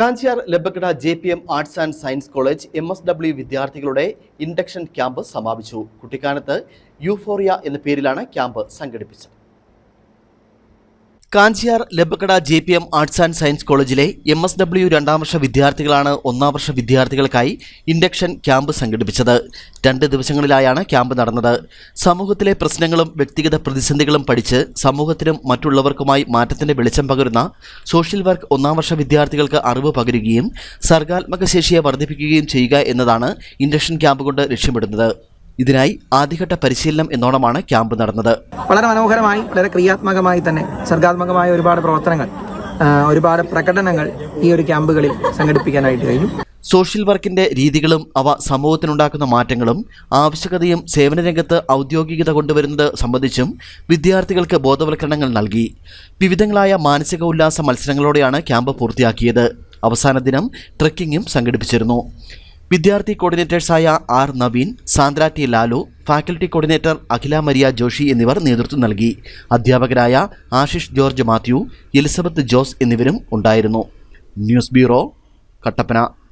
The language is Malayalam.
Kanchiyar Labbakkada J P M arts and science college M S W വിദ്യാർത്ഥികളുടെ ഇൻഡക്ഷൻ ക്യാമ്പ് സമാപിച്ചു. കുട്ടിക്കാനത്ത് യൂഫോറിയ എന്ന പേരിലാണ് ക്യാമ്പ് സംഘടിപ്പിച്ചത്. Kanchiyar Labbakkada J P M arts and science കോളേജിലെ എം എസ് ഡബ്ല്യു രണ്ടാം വർഷ വിദ്യാർത്ഥികളാണ് ഒന്നാം വർഷ വിദ്യാർത്ഥികൾക്കായി ഇൻഡക്ഷൻ ക്യാമ്പ് സംഘടിപ്പിച്ചത്. രണ്ട് ദിവസങ്ങളിലായാണ് ക്യാമ്പ് നടന്നത്. സമൂഹത്തിലെ പ്രശ്നങ്ങളും വ്യക്തിഗത പ്രതിസന്ധികളും പഠിച്ച് സമൂഹത്തിനും മറ്റുള്ളവർക്കുമായി മാറ്റത്തിന്റെ വെളിച്ചം പകരുന്ന സോഷ്യൽ വർക്ക് ഒന്നാം വർഷ വിദ്യാർത്ഥികൾക്ക് അറിവ് പകരുകയും സർഗാത്മക ശേഷിയെ വർദ്ധിപ്പിക്കുകയും ചെയ്യുക എന്നതാണ് ഇൻഡക്ഷൻ ക്യാമ്പ് കൊണ്ട് ലക്ഷ്യമിടുന്നത്. ഇതിനായി ആദ്യഘട്ട പരിശീലനം എന്നോണമാണ് ക്യാമ്പ് നടന്നത്. വളരെ മനോഹരമായി വളരെ ക്രിയാത്മകമായി തന്നെ സർഗാത്മകമായ ഒരുപാട് പ്രവർത്തനങ്ങൾ ഒരുപാട് പ്രകടനങ്ങൾ ഈ ഒരു ക്യാമ്പുകളിൽ സംഘടിപ്പിക്കാനായിട്ട് കഴിഞ്ഞു. സോഷ്യൽ വർക്കിന്റെ രീതികളും അവ സമൂഹത്തിനുണ്ടാക്കുന്ന മാറ്റങ്ങളും ആവശ്യകതയും സേവന രംഗത്ത് ഔദ്യോഗികത കൊണ്ടുവരുന്നത് സംബന്ധിച്ചും വിദ്യാർത്ഥികൾക്ക് ബോധവൽക്കരണങ്ങൾ നൽകി. വിവിധങ്ങളായ മാനസിക ഉല്ലാസ മത്സരങ്ങളോടെയാണ് ക്യാമ്പ് പൂർത്തിയാക്കിയത്. അവസാന ദിനം ട്രക്കിങ്ങും സംഘടിപ്പിച്ചിരുന്നു. വിദ്യാർത്ഥി കോർഡിനേറ്റേഴ്സായ R Naveen Sandra T Lalu faculty coordinator Akhila Maria Joshi എന്നിവർ നേതൃത്വം നൽകി. അധ്യാപകരായ ആശിഷ് ജോർജ് മാത്യു എലിസബത്ത് ജോസ് എന്നിവരും ഉണ്ടായിരുന്നു. News bureau Kattappana.